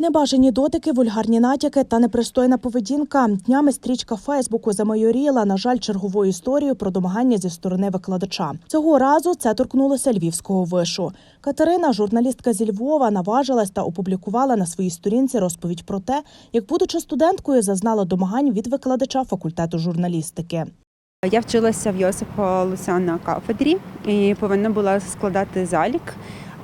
Небажані дотики, вульгарні натяки та непристойна поведінка. Днями стрічка Фейсбуку замайоріла, на жаль, черговою історією про домагання зі сторони викладача. Цього разу це торкнулося львівського вишу. Катерина, журналістка зі Львова, наважилась та опублікувала на своїй сторінці розповідь про те, як, будучи студенткою, зазнала домагань від викладача факультету журналістики. Я вчилася в Йосипа Луся на кафедрі і повинна була складати залік.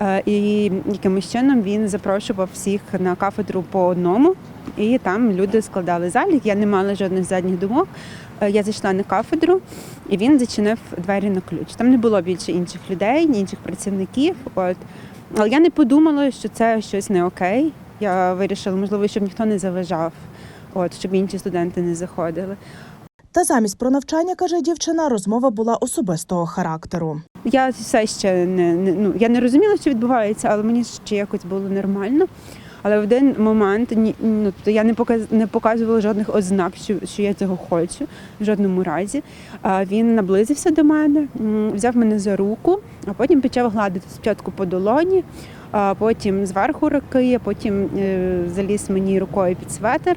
Е, І якимось чином він запрошував всіх на кафедру по одному, і там люди складали залік. Я не мала жодних задніх думок. Е, Я зайшла на кафедру, і він зачинив двері на ключ. Там не було більше інших людей, інших працівників. От. Але я не подумала, що це щось не окей. Я вирішила, можливо, щоб ніхто не заважав, от, щоб інші студенти не заходили. Та замість про навчання, каже дівчина, розмова була особистого характеру. Я все ще не, не ну я не розуміла, що відбувається, але мені ще якось було нормально. Але в один момент ні, ну, то я не показ, не показувала жодних ознак, що, що я цього хочу в жодному разі. А він наблизився до мене, взяв мене за руку, а потім почав гладити спочатку по долоні, а потім зверху руки, а потім е, заліз мені рукою під светр м,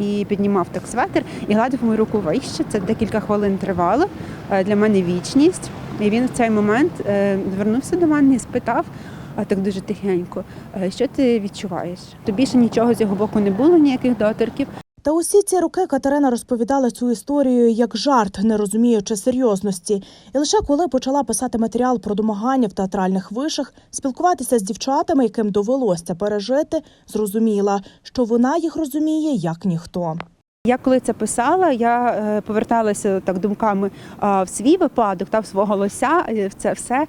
і піднімав так светр і гладив мою руку вище. Це декілька хвилин тривало. Е, Для мене вічність. І він в цей момент е, звернувся до мене і спитав, а так дуже тихенько, «Е, що ти відчуваєш? То більше нічого з його боку не було, ніяких доторків. Та усі ці роки Катерина розповідала цю історію як жарт, не розуміючи серйозності. І лише коли почала писати матеріал про домагання в театральних вишах, спілкуватися з дівчатами, яким довелося пережити, зрозуміла, що вона їх розуміє як ніхто. Я коли це писала, я е, поверталася так думками в свій випадок та в свого лося, е, в це все.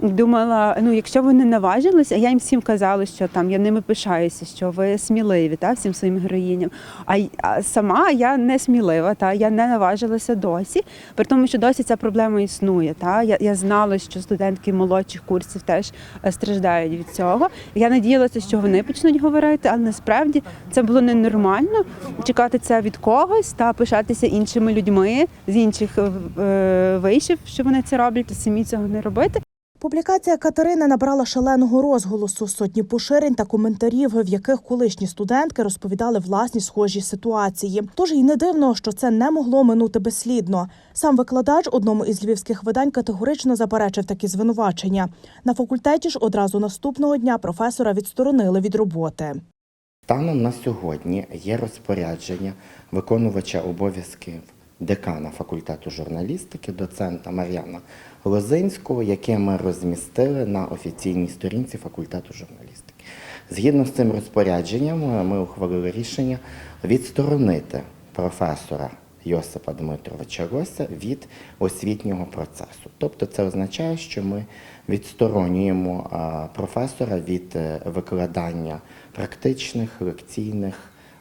Думала, ну якщо вони наважились, а я їм всім казала, що там я ними пишаюся, що ви сміливі, та всім своїм героїням. А, а сама я не смілива, та я не наважилася досі, при тому, що досі ця проблема існує. Та я, я знала, що студентки молодших курсів теж е, страждають від цього. Я надіялася, що вони почнуть говорити, але насправді це було ненормально чекати це від когось та пишатися іншими людьми з інших е, вишів, що вони це роблять, самі цього не робити. Публікація Катерини набрала шаленого розголосу, сотні поширень та коментарів, в яких колишні студентки розповідали власні схожі ситуації. Тож і не дивно, що це не могло минути безслідно. Сам викладач одному із львівських видань категорично заперечив такі звинувачення. На факультеті ж одразу наступного дня професора відсторонили від роботи. Станом на сьогодні є розпорядження виконувача обов'язків декана факультету журналістики, доцента Мар'яна Лозинського, яке ми розмістили на офіційній сторінці факультету журналістики. Згідно з цим розпорядженням, ми ухвалили рішення відсторонити професора Йосипа Дмитровича Рося від освітнього процесу. Тобто це означає, що ми відсторонюємо професора від е, викладання практичних, лекційних,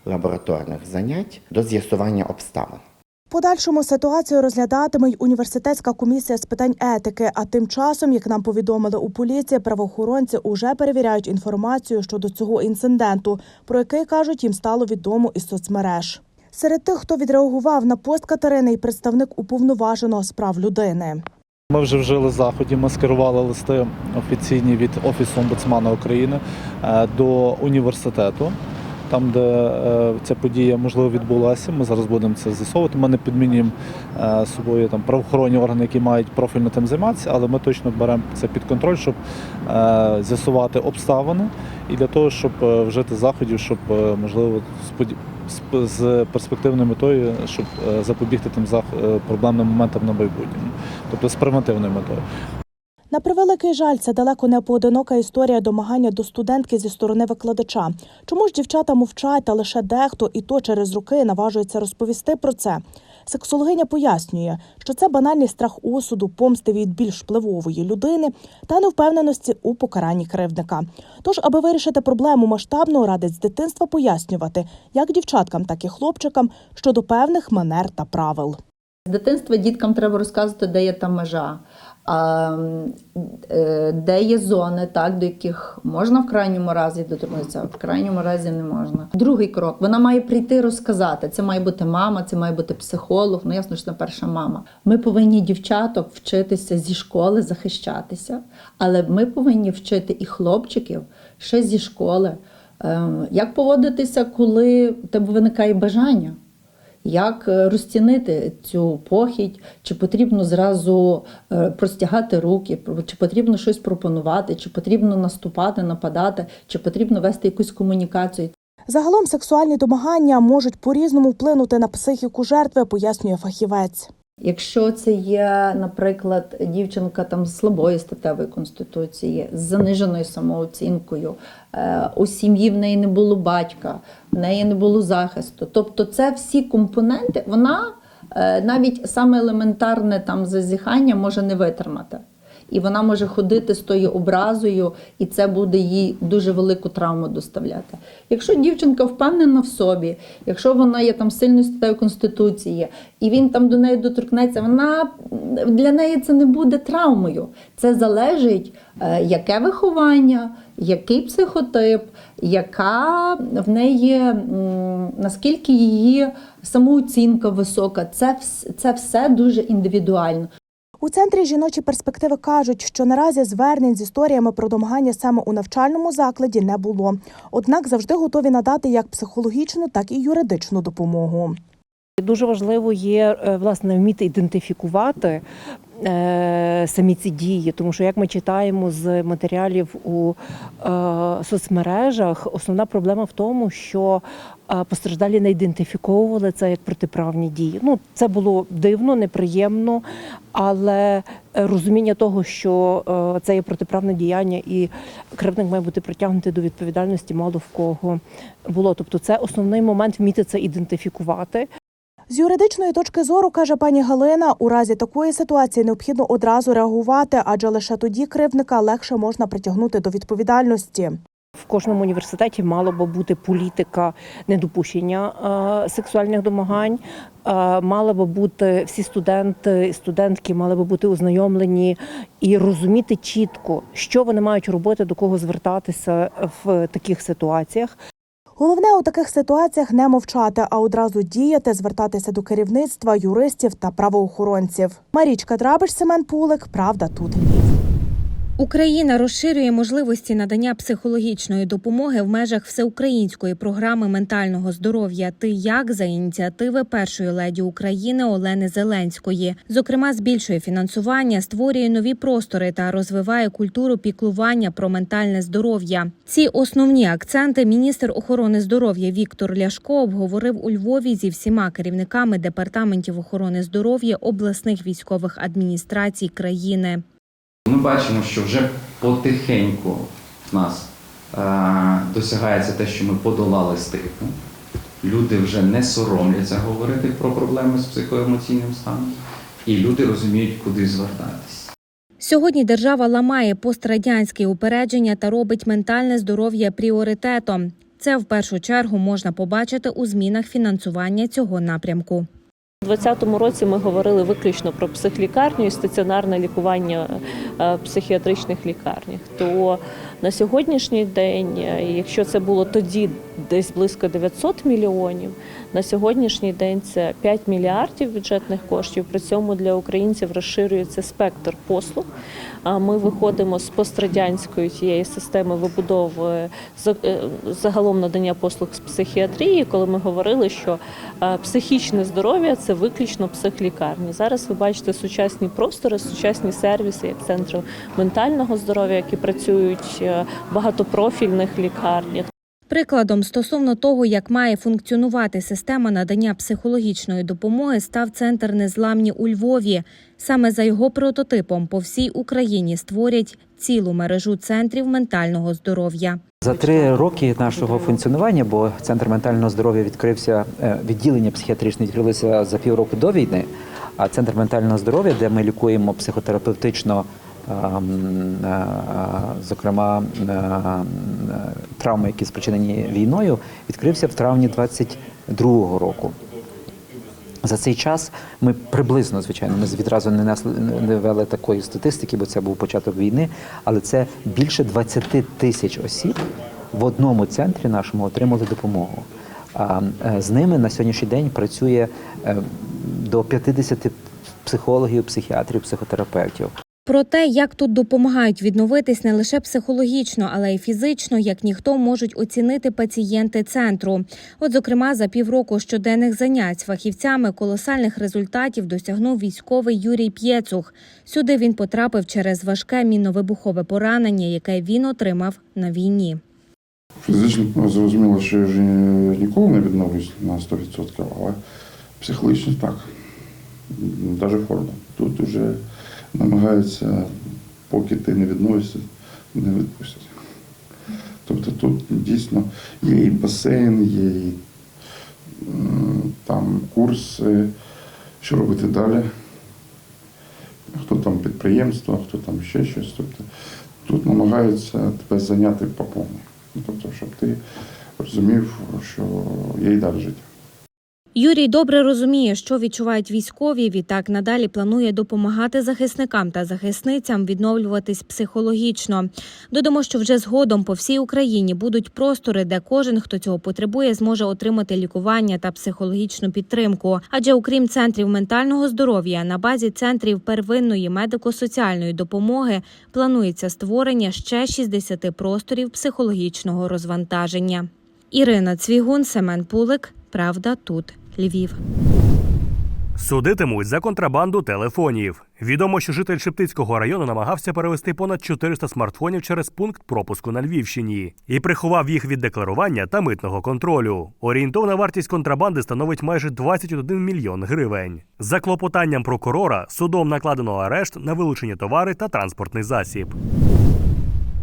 лабораторних занять до з'ясування обставин. Подальшому ситуацію розглядатиме й університетська комісія з питань етики. А тим часом, як нам повідомили у поліції, правоохоронці уже перевіряють інформацію щодо цього інциденту, про який кажуть їм стало відомо із соцмереж. Серед тих, хто відреагував на пост Катерини, і представник уповноваженого з прав людини. Ми вже вжили заходів, ми скерували листи офіційні від Офісу омбудсмана України е, до університету, там, де е, ця подія можливо відбулася. Ми зараз будемо це з'ясовувати. Ми не підмінюємо е, собою там правоохоронні органи, які мають профільно тим займатися, але ми точно беремо це під контроль, щоб е, з'ясувати обставини і для того, щоб вжити заходів, щоб можливо споді- з- перспективною метою, щоб запобігти тим проблемним моментам на майбутньому, тобто з превентивною метою. На превеликий жаль, це далеко не поодинока історія домагання до студентки зі сторони викладача. Чому ж дівчата мовчать, та лише дехто і то через роки наважується розповісти про це? Сексологиня пояснює, що це банальний страх осуду, помсти від більш впливової людини та невпевненості у покаранні кривдника. Тож, аби вирішити проблему масштабно, радить з дитинства пояснювати як дівчаткам, так і хлопчикам щодо певних манер та правил. З дитинства діткам треба розказувати, де є та межа, де є зони, так, до яких можна в крайньому разі доторкнутися, а в крайньому разі не можна. Другий крок вона має прийти розказати. Це має бути мама, це має бути психолог. Ну ясно, що це перша мама. Ми повинні дівчаток вчитися зі школи захищатися, але ми повинні вчити і хлопчиків ще зі школи. Е, Як поводитися, коли в тебе виникає бажання? Як е, розцінити цю похідь? Чи потрібно зразу е, простягати руки, чи потрібно щось пропонувати, чи потрібно наступати, нападати, чи потрібно вести якусь комунікацію? Загалом сексуальні домагання можуть по-різному вплинути на психіку жертви, пояснює фахівець. Якщо це є, наприклад, дівчинка там з слабої статевої конституції, з заниженою самооцінкою, е, у сім'ї в неї не було батька, в неї не було захисту. Тобто, це всі компоненти, вона е, навіть саме елементарне там зазіхання може не витримати. І вона може ходити з тою образою, і це буде їй дуже велику травму доставляти. Якщо дівчинка впевнена в собі, якщо вона є там сильною статтею конституції, і він там до неї доторкнеться, вона для неї це не буде травмою. Це залежить, е, яке виховання, який психотип, яка в неї наскільки її самооцінка висока. Це, це все дуже індивідуально. У центрі жіночі перспективи кажуть, що наразі звернень з історіями про домагання саме у навчальному закладі не було. Однак завжди готові надати як психологічну, так і юридичну допомогу. Дуже важливо є е, власне вміти ідентифікувати самі ці дії, тому що як ми читаємо з матеріалів у е, соцмережах, основна проблема в тому, що е, постраждалі не ідентифіковували це як протиправні дії. Ну це було дивно, неприємно, але е, розуміння того, що е, це є протиправне діяння, і кривдник має бути притягнутий до відповідальності, мало в кого було. Тобто, це основний момент вміти це ідентифікувати. З юридичної точки зору каже пані Галина, у разі такої ситуації необхідно одразу реагувати, адже лише тоді кривдника легше можна притягнути до відповідальності. В кожному університеті мала би бути політика недопущення е, сексуальних домагань. Е, мали би бути всі студенти і студентки мали би бути ознайомлені і розуміти чітко, що вони мають робити, до кого звертатися в таких ситуаціях. Головне у таких ситуаціях не мовчати, а одразу діяти, звертатися до керівництва, юристів та правоохоронців. Марічка Драбиш, Семен Пулик. Правда тут. Україна розширює можливості надання психологічної допомоги в межах всеукраїнської програми ментального здоров'я «Ти як» за ініціативи першої леді України Олени Зеленської. Зокрема, збільшує фінансування, створює нові простори та розвиває культуру піклування про ментальне здоров'я. Ці основні акценти міністр охорони здоров'я Віктор Ляшко обговорив у Львові зі всіма керівниками департаментів охорони здоров'я обласних військових адміністрацій країни. Ми бачимо, що вже потихеньку в нас е, досягається те, що ми подолали стигму. Люди вже не соромляться говорити про проблеми з психоемоційним станом, і люди розуміють, куди звертатись. Сьогодні держава ламає пострадянські упередження та робить ментальне здоров'я пріоритетом. Це в першу чергу можна побачити у змінах фінансування цього напрямку. У 2020 році ми говорили виключно про психлікарню і стаціонарне лікування е, в психіатричних лікарнях. То на сьогоднішній день, е, якщо це було тоді десь близько 900 мільйонів, на сьогоднішній день це 5 мільярдів бюджетних коштів. При цьому для українців розширюється спектр послуг. Ми виходимо з пострадянської тієї системи вибудови е, загалом надання послуг з психіатрії, коли ми говорили, що е, психічне здоров'я це виключно психлікарні. Зараз ви бачите сучасні простори, сучасні сервіси, як центри ментального здоров'я, які працюють е, багатопрофільних лікарнях. Прикладом стосовно того, як має функціонувати система надання психологічної допомоги, став центр незламні у Львові. Саме за його прототипом по всій Україні створять цілу мережу центрів ментального здоров'я. За три роки нашого функціонування, бо центр ментального здоров'я відкрився, е, відділення психіатричне відкрилося за півроку до війни. А центр ментального здоров'я, де ми лікуємо психотерапевтично, зокрема е, травми, які спричинені війною, відкрився в травні 22-го року. За цей час ми приблизно, звичайно, ми відразу не несли не вели такої статистики, бо це був початок війни. Але це більше 20 тисяч осіб в одному центрі нашому отримали допомогу. Е, з ними на сьогоднішній день працює е, до 50 психологів, психіатрів, психотерапевтів. Про те, як тут допомагають відновитись не лише психологічно, але й фізично, як ніхто можуть оцінити пацієнти центру. От, зокрема, за півроку щоденних занять фахівцями колосальних результатів досягнув військовий Юрій П'єцух. Сюди він потрапив через важке мінно-вибухове поранення, яке він отримав на війні. Фізично зрозуміло, що я вже ніколи не відновлюсь на 100%, але психологічно так. Навіть форма. Тут вже намагаються, поки ти не відновишся, не відпустять. Тобто тут дійсно є і басейн, є і там курси, що робити далі. Хто там підприємство, хто там ще щось. Тобто тут намагаються тебе зайняти по повній. Ну, Тобто, щоб ти розумів, що є і далі життя. Юрій добре розуміє, що відчувають військові. Відтак надалі планує допомагати захисникам та захисницям відновлюватись психологічно. Додамо, що вже згодом по всій Україні будуть простори, де кожен, хто цього потребує, зможе отримати лікування та психологічну підтримку. Адже окрім центрів ментального здоров'я, на базі центрів первинної медико-соціальної допомоги планується створення ще 60 просторів психологічного розвантаження. Ірина Цвігун, Семен Пулик. Правда, тут Львів. Судитимуть за контрабанду телефонів. Відомо, що житель Шептицького району намагався перевести понад 400 смартфонів через пункт пропуску на Львівщині і приховав їх від декларування та митного контролю. Орієнтовна вартість контрабанди становить майже 21 мільйон гривень. За клопотанням прокурора судом накладено арешт на вилучені товари та транспортний засіб.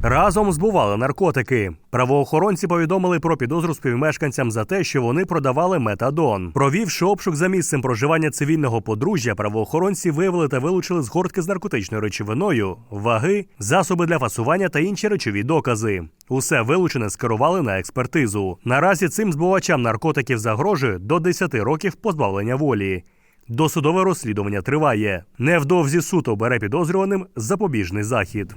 Разом збували наркотики. Правоохоронці повідомили про підозру співмешканцям за те, що вони продавали метадон. Провівши обшук за місцем проживання цивільного подружжя, правоохоронці виявили та вилучили згортки з наркотичною речовиною, ваги, засоби для фасування та інші речові докази. Усе вилучене скерували на експертизу. Наразі цим збувачам наркотиків загрожує до 10 років позбавлення волі. Досудове розслідування триває. Невдовзі суд обере підозрюваним запобіжний захід.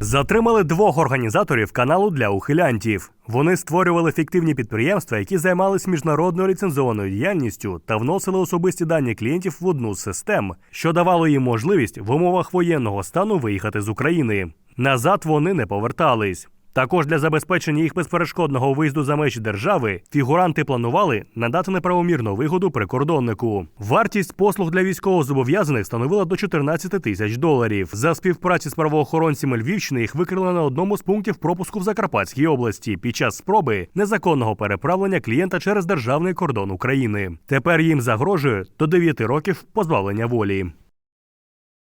Затримали двох організаторів каналу для ухилянтів. Вони створювали фіктивні підприємства, які займались міжнародною ліцензованою діяльністю та вносили особисті дані клієнтів в одну з систем, що давало їм можливість в умовах воєнного стану виїхати з України. Назад вони не повертались. Також для забезпечення їх безперешкодного виїзду за межі держави фігуранти планували надати неправомірну вигоду прикордоннику. Вартість послуг для військовозобов'язаних становила до 14 тисяч доларів. За співпраці з правоохоронцями Львівщини їх викрили на одному з пунктів пропуску в Закарпатській області під час спроби незаконного переправлення клієнта через державний кордон України. Тепер їм загрожує до 9 років позбавлення волі.